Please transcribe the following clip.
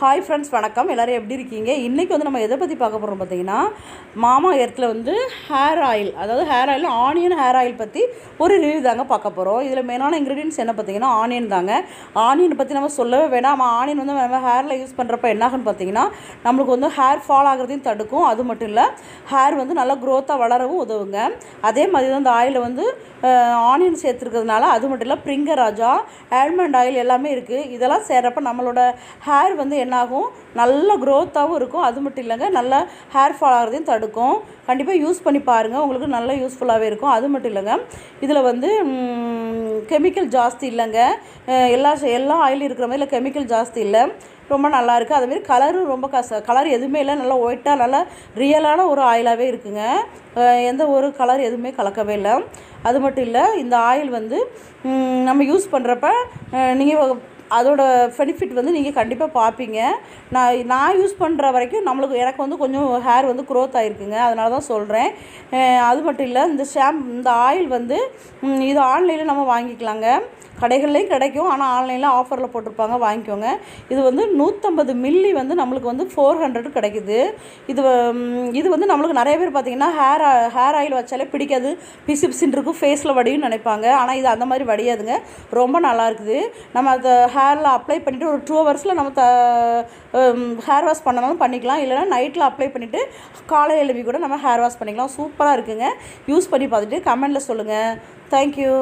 Hi friends வணக்கம். எல்லோரும் எப்படி இருக்கீங்க? இன்றைக்கி வந்து நம்ம எதை பற்றி பார்க்க போகிறோம் பார்த்தீங்கன்னா மாமா எர்த்தில் வந்து ஹேர் ஆயில் அதாவது hair oil onion hair oil பற்றி ஒரு ரிவ்யூ தாங்க பார்க்க போகிறோம் இதில் மெயினான இன்க்ரீடியன்ஸ் என்ன பார்த்தீங்கன்னா ஆனியன் தாங்க. ஆனியன் பற்றி நம்ம சொல்லவே வேணாம். நம்ம ஆனியன் வந்து நம்ம ஹேரில் யூஸ் பண்ணுறப்ப என்னாகுன்னு பார்த்தீங்கன்னா நம்மளுக்கு வந்து ஹேர் ஃபால் ஆகிறதையும் தடுக்கும். அது மட்டும் இல்லை ஹேர் வந்து நல்லா க்ரோத்தாக வளரவும் உதவுங்க. அதே மாதிரி தான் இந்த ஆயிலில் வந்து ஆனியன் சேர்த்துருக்கிறதுனால அது மட்டும் இல்லை பிரிங்கராஜா ஆல்மண்ட் ஆயில் எல்லாமே இருக்குது இதெல்லாம் சேர்றப்ப நம்மளோட ஹேர் வந்து என்னாகும்? நல்ல க்ரோத்தாகவும் இருக்கும். அது மட்டும் இல்லைங்க நல்லா ஹேர் ஃபால் ஆகிறதையும் தடுக்கும். கண்டிப்பாக யூஸ் பண்ணி பாருங்கள் உங்களுக்கு நல்ல யூஸ்ஃபுல்லாகவே இருக்கும். அது மட்டும் இல்லைங்க இதில் வந்து கெமிக்கல் ஜாஸ்தி இல்லைங்க. எல்லா எல்லா ஆயிலும் இருக்கிற மாதிரி இல்லை கெமிக்கல் ஜாஸ்தி இல்லை. ரொம்ப நல்லாயிருக்கு அதுமாரி கலரும் ரொம்ப கச கலர் எதுவுமே இல்லை. நல்லா ஒயிட்டாக நல்லா ரியலான ஒரு ஆயிலாகவே இருக்குங்க. எந்த ஒரு கலர் எதுவுமே கலக்கவே இல்லை. அது மட்டும் இல்லை இந்த ஆயில் வந்து நம்ம யூஸ் பண்ணுறப்ப நீங்கள் அதோட பெனிஃபிட் வந்து நீங்கள் கண்டிப்பாக பார்ப்பீங்க. நான் நான் யூஸ் பண்ணுற வரைக்கும் நம்மளுக்கு எனக்கு வந்து கொஞ்சம் ஹேர் வந்து க்ரோத் ஆகிருக்குங்க அதனால தான் சொல்கிறேன் அது மட்டும் இல்லை இந்த ஷாம் இந்த ஆயில் வந்து இது ஆன்லைனில் நம்ம வாங்கிக்கலாங்க. கடைகள்லேயும் கிடைக்கும். ஆனால் ஆன்லைனில் ஆஃபரில் போட்டிருப்பாங்க. வாங்கிக்கோங்க. இது வந்து நூற்றம்பது மில்லி வந்து நம்மளுக்கு வந்து ஃபோர் ஹண்ட்ரட் கிடைக்குது. இது இது வந்து நம்மளுக்கு நிறைய பேர் பார்த்தீங்கன்னா ஹேர் ஹேர் ஆயில் வச்சாலே பிடிக்காது. பிசு பிசுன்னு இருக்கும். ஃபேஸில் வடியும் நினைப்பாங்க. ஆனால் இது அந்த மாதிரி வடியாதுங்க. ரொம்ப நல்லா இருக்குது. நம்ம அதை ஹேரில் அப்ளை பண்ணிவிட்டு ஒரு டூ ஹவர்ஸில் நம்ம த ஹேர் வாஷ் பண்ணனாலும் பண்ணிக்கலாம். இல்லைனா நைட்டில் அப்ளை பண்ணிவிட்டு காலை எழுப்பி கூட நம்ம ஹேர் வாஷ் பண்ணிக்கலாம். சூப்பராக இருக்குங்க. யூஸ் பண்ணி பார்த்துட்டு கமெண்டில் சொல்லுங்கள் தேங்க்யூ